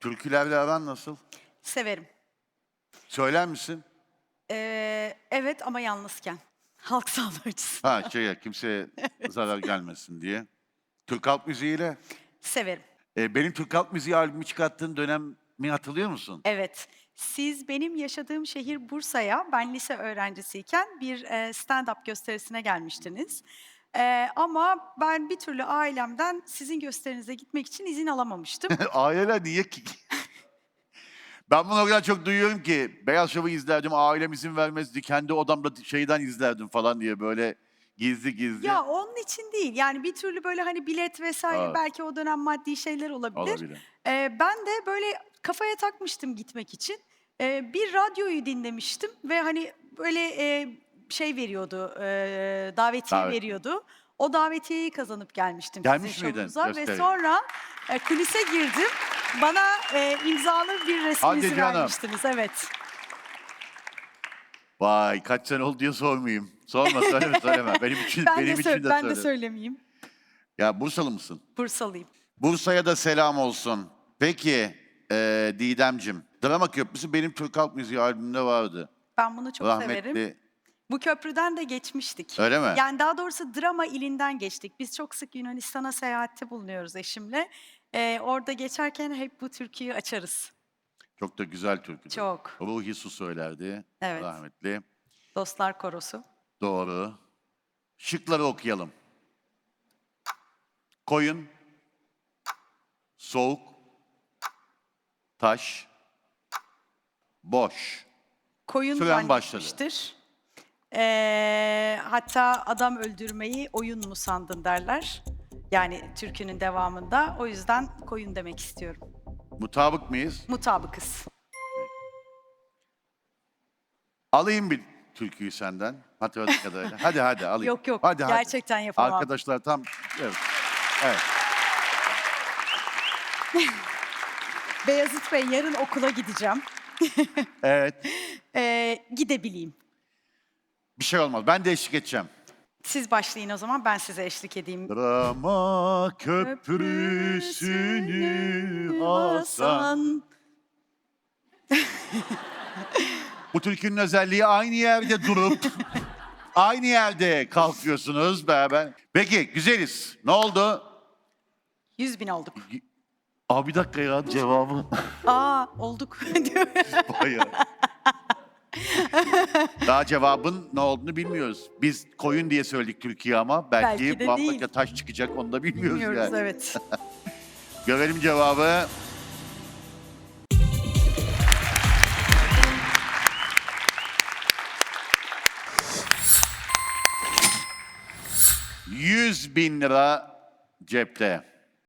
Türkülerle aran nasıl? Severim. Söyler misin? Ee, evet ama yalnızken. Halk sağlığı açısından. Ha şey kimseye zarar gelmesin diye. Türk halk müziğiyle. Severim. E, benim Türk halk müziği albümü çıkarttığın dönemi hatırlıyor musun? Evet. Siz benim yaşadığım şehir Bursa'ya ben lise öğrencisiyken bir e, stand-up gösterisine gelmiştiniz. E, ama ben bir türlü ailemden sizin gösterinize gitmek için izin alamamıştım. Aileler niye ki? Ben bunu o kadar çok duyuyorum ki Beyaz Şov'u izlerdim, ailem izin vermezdi, kendi odamda şeyden izlerdim falan diye böyle gizli gizli ya onun için değil. Yani bir türlü böyle hani bilet vesaire Evet. belki o dönem maddi şeyler olabilir. olabilir. E, ben de böyle kafaya takmıştım gitmek için. E, bir radyoyu dinlemiştim ve hani böyle e, şey veriyordu, e, davetiye Davet. veriyordu. O davetiyeyi kazanıp gelmiştim Gelmiş sizin miydin şovunuza ve sonra e, kulise girdim. Bana e, imzalı bir resminizi Hadi canım. vermiştiniz. Evet. Vay kaç sene oldu diye sormayayım. Sorma söyleme söyleme. Benim için, Ben benim de, için de ben söyle. de söylemeyeyim. Ya Bursalı mısın? Bursalıyım. Bursa'ya da selam olsun. Peki e, Didemcim, Drama Köprüsü benim Türk Halk Müziği albümünde vardı. Ben bunu çok severim. Rahmetli. Bu köprüden de geçmiştik. Öyle mi? Yani daha doğrusu drama ilinden geçtik. Biz çok sık Yunanistan'a seyahatte bulunuyoruz eşimle. Ee, orada geçerken hep bu türküyü açarız. Çok da güzel türkü. Çok. Ruhi Su söylerdi. Evet. Rahmetli. Dostlar Korosu. Doğru. Şıkları okuyalım. Koyun, soğuk, taş, boş. Koyun Süren başladı. Ee, hatta adam öldürmeyi oyun mu sandın derler. Yani türkünün devamında. O yüzden koyun demek istiyorum. Mutabık mıyız? Mutabıkız. Alayım bir türküyü senden. Hatırladığım kadarıyla. Hadi hadi alayım. Yok, yok. Hadi, hadi. Gerçekten yapamam. Arkadaşlar tam... Evet. evet. Beyazıt Bey yarın okula gideceğim. Evet. Ee, gidebileyim. Bir şey olmaz. Ben de eşlik edeceğim. Siz başlayın o zaman ben size eşlik edeyim. Drama köprüsünü Hasan. Bu türkünün özelliği aynı yerde durup aynı yerde kalkıyorsunuz beraber. Peki güzeliz. Ne oldu? 100 bin olduk. Abi bir dakika ya cevabı. Aa olduk. Bayağı. Daha cevabın ne olduğunu bilmiyoruz. Biz koyun diye söyledik Türkiye ama belki, Belki de bambaşka değil. taş çıkacak onu da bilmiyoruz, Bilmiyoruz yani. evet. Görelim cevabı. Yüz bin lira cepte.